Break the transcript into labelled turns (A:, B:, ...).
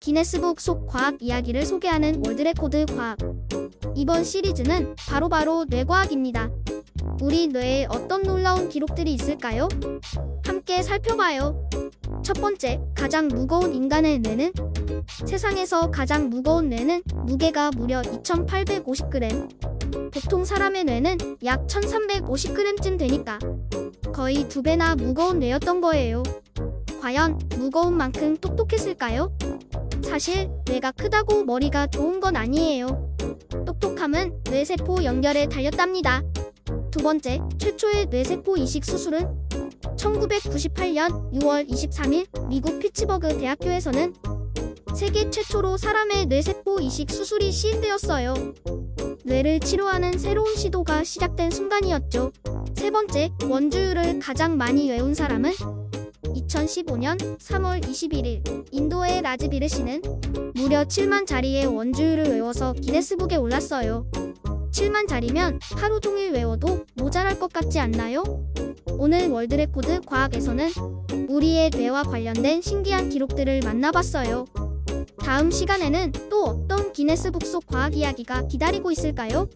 A: 기네스북 속 과학 이야기를 소개하는 월드레코드 과학. 이번 시리즈는 바로 바로 뇌과학입니다. 우리 뇌에 어떤 놀라운 기록들이 있을까요? 함께 살펴봐요. 첫 번째, 가장 무거운 인간의 뇌는 세상에서 가장 무거운 뇌는 무게가 무려 2,850g. 보통 사람의 뇌는 약 1,350g쯤 되니까 거의 두 배나 무거운 뇌였던 거예요. 과연 무거운 만큼 똑똑했을까요? 사실 뇌가 크다고 머리가 좋은 건 아니에요. 똑똑함은 뇌세포 연결에 달렸답니다. 두 번째, 최초의 뇌세포 이식 수술은 1998년 6월 23일 미국 피츠버그 대학교에서는 세계 최초로 사람의 뇌세포 이식 수술이 시행되었어요. 뇌를 치료하는 새로운 시도가 시작된 순간이었죠. 세 번째, 원주율을 가장 많이 외운 사람은 2015년 3월 21일 인도의 라즈비르 씨는 무려 7만 자리의 원주율을 외워서 기네스북에 올랐어요. 7만 자리면 하루 종일 외워도 모자랄 것 같지 않나요? 오늘 월드레코드 과학에서는 우리의 뇌와 관련된 신기한 기록들을 만나봤어요. 다음 시간에는 또 어떤 기네스북 속 과학 이야기가 기다리고 있을까요?